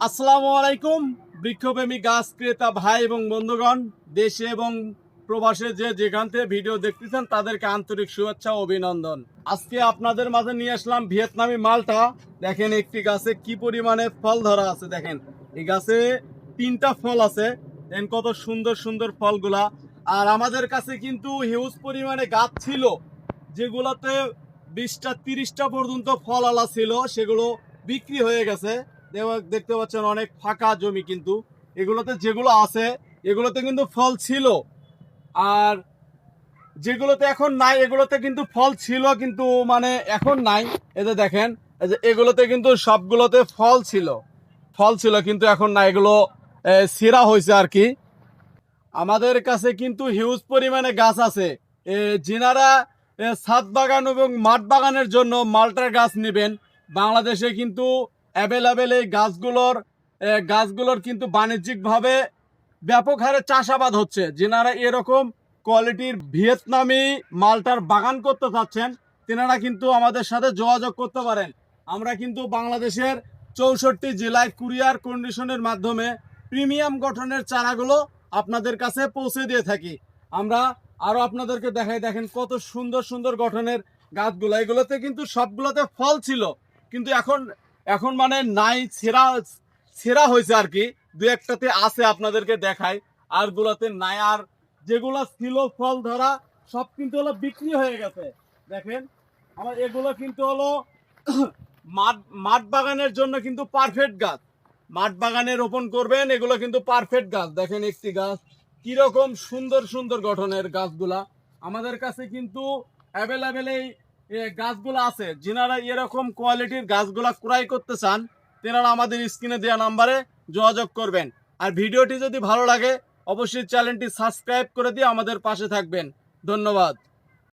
আসসালামু আলাইকুম বৃক্ষপ্রেমী গাছ ক্রেতা ভাই এবং বন্ধুগণ, দেশে এবং প্রবাসে যে যেখান থেকে ভিডিও দেখতেছেন তাদেরকে আন্তরিক শুভেচ্ছা অভিনন্দন। আজকে আপনাদের মাঝে নিয়ে আসলাম ভিয়েতনামি মালটা। দেখেন একটি গাছে কি পরিমাণে ফল ধরা আছে দেখেন। এই গাছে তিনটা ফল আছে। দেন কত সুন্দর সুন্দর ফলগুলা। আর আমাদের কাছে কিন্তু হিউজ পরিমাণে গাছ ছিল, যেগুলোতে বিশটা, তিরিশটা পর্যন্ত ফল আলা ছিল, সেগুলো বিক্রি হয়ে গেছে। দেখতে পাচ্ছেন অনেক ফাঁকা জমি কিন্তু। এগুলোতে যেগুলো আছে, এগুলোতে কিন্তু ফল ছিল। আর যেগুলোতে এখন নাই, এগুলোতে কিন্তু ফল ছিল কিন্তু মানে এখন নাই। এতে দেখেন যে এগুলোতে কিন্তু সবগুলোতে ফল ছিল। ফল ছিল কিন্তু এখন না এগুলো সিরা হয়েছে আর কি। আমাদের কাছে কিন্তু হিউজ পরিমাণে গাছ আছে। যিনারা ছাদ বাগান এবং মাঠ বাগানের জন্য মালটার গাছ নেবেন, বাংলাদেশে কিন্তু অ্যাভেলেবেল এই গাছগুলোর গাছগুলোর কিন্তু বাণিজ্যিকভাবে ব্যাপক হারে চাষাবাদ হচ্ছে। যেনারা এরকম কোয়ালিটির ভিয়েতনামি মালটার বাগান করতে চাচ্ছেন, তেনারা কিন্তু আমাদের সাথে যোগাযোগ করতে পারেন। আমরা কিন্তু বাংলাদেশের চৌষট্টি জেলায় কুরিয়ার কন্ডিশনের মাধ্যমে প্রিমিয়াম গঠনের চারাগুলো আপনাদের কাছে পৌঁছে দিয়ে থাকি। আমরা আরও আপনাদেরকে দেখাই, দেখেন কত সুন্দর সুন্দর গঠনের গাছগুলো। এগুলোতে কিন্তু সবগুলোতে ফল ছিল, কিন্তু এখন এখন মানে নাই, ছেঁড়া ছেঁড়া হয়েছে আর কি। দু একটাতে আছে আপনাদেরকে দেখাই। আর গুলোতে নাই। আর যেগুলো ছিল ফল ধরা, সব কিন্তু হলো বিক্রি হয়ে গেছে। দেখেন, আমার এগুলো কিন্তু হলো মাঠ মাঠ বাগানের জন্য কিন্তু পারফেক্ট গাছ। মাঠ বাগানে রোপণ করবেন, এগুলো কিন্তু পারফেক্ট গাছ। দেখেন একটি গাছ, কীরকম সুন্দর সুন্দর গঠনের গাছগুলা। আমাদের কাছে কিন্তু অ্যাভেলেবেল এই গাছগুলো আছে, যিনারা এরকম কোয়ালিটির গাছগুলা ক্রয় করতে চান, তেনারা আমাদের স্ক্রিনে দেওয়া নাম্বারে যোগাযোগ করবেন। আর ভিডিওটি যদি ভালো লাগে, অবশ্যই চ্যানেলটি সাবস্ক্রাইব করে দিয়ে আমাদের পাশে থাকবেন। ধন্যবাদ।